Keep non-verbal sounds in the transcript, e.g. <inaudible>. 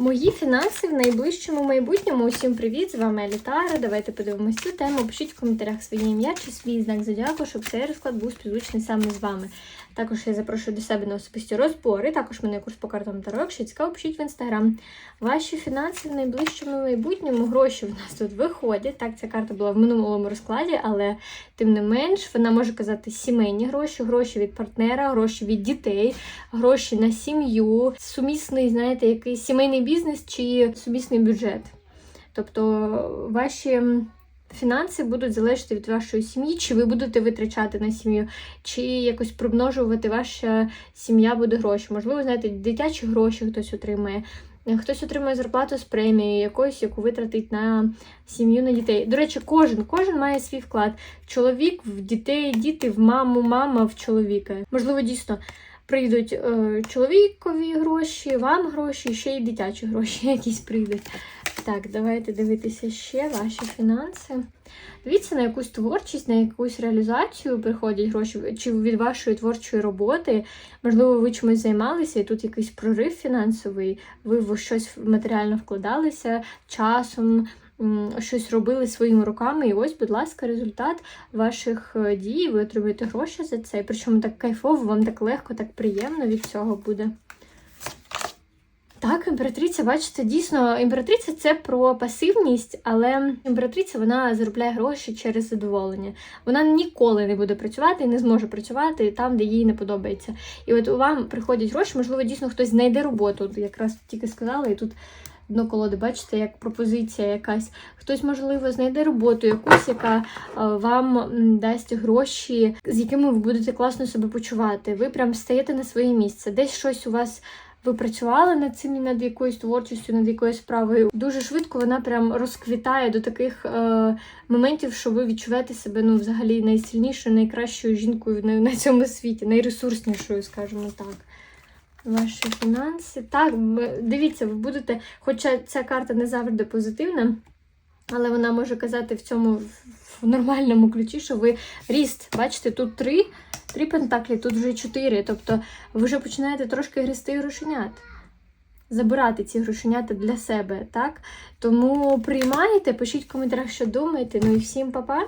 Мої фінанси в найближчому майбутньому. Усім привіт! З вами Елітара. Давайте подивимось цю тему. Пишіть в коментарях своє ім'я чи свій знак зодіаку, щоб цей розклад був співзвучний саме з вами. Також я запрошую до себе на особисті розбори. Також мене курс по картам Таро. Якщо цікаво, пишіть в інстаграм. Ваші фінанси в найближчому майбутньому гроші в нас тут виходять. Так, ця карта була в минулому розкладі, але тим не менш вона може казати сімейні гроші, гроші від партнера, гроші від дітей, гроші на сім'ю, сумісний, знаєте, якийсь сімейний бізнес чи сумісний бюджет. Тобто ваші фінанси будуть залежати від вашої сім'ї, чи ви будете витрачати на сім'ю, чи якось примножувати ваша сім'я буде гроші. Можливо, знаєте, дитячі гроші хтось отримає. Хтось отримує зарплату з премії, якоюсь, яку витратить на сім'ю на дітей. До речі, кожен кожен має свій вклад. Чоловік в дітей, діти в маму, мама в чоловіка. Можливо, дійсно прийдуть е, чоловікові гроші, вам гроші, ще й дитячі гроші <laughs> якісь прийдуть. Так, давайте дивитися ще ваші фінанси. Дивіться на якусь творчість, на якусь реалізацію приходять гроші, чи від вашої творчої роботи. Можливо, ви чимось займалися, і тут якийсь прорив фінансовий, ви в щось матеріально вкладалися часом, щось робили своїми руками. І ось, будь ласка, результат ваших е, дій. Ви отримуєте гроші за це. Причому так кайфово, вам так легко, так приємно від цього буде. Так, імператриця, бачите, дійсно, імператриця це про пасивність, але імператриця вона заробляє гроші через задоволення. Вона ніколи не буде працювати і не зможе працювати там, де їй не подобається. І от вам приходять гроші, можливо, дійсно хтось знайде роботу. От якраз тільки сказала, і тут дно колоди, бачите, як пропозиція якась. Хтось, можливо, знайде роботу якусь, яка е, вам дасть гроші, з якими ви будете класно себе почувати. Ви прям стаєте на своє місце. Десь щось у вас. Ви працювали над цим і над якоюсь творчістю, над якоюсь справою. Дуже швидко вона прям розквітає до таких е, моментів, що ви відчуваєте себе ну, взагалі найсильнішою, найкращою жінкою на, на цьому світі, найресурснішою, скажімо так. Ваші фінанси. Так, дивіться, ви будете, хоча ця карта не завжди позитивна, але вона може казати в цьому в- нормальному ключі, що ви ріст. Бачите, тут три, три пентаклі, тут вже чотири. Тобто ви вже починаєте трошки грести грошенят. Забирати ці грошенята для себе, так? Тому приймайте, пишіть в коментарях, що думаєте. Ну і всім па-па!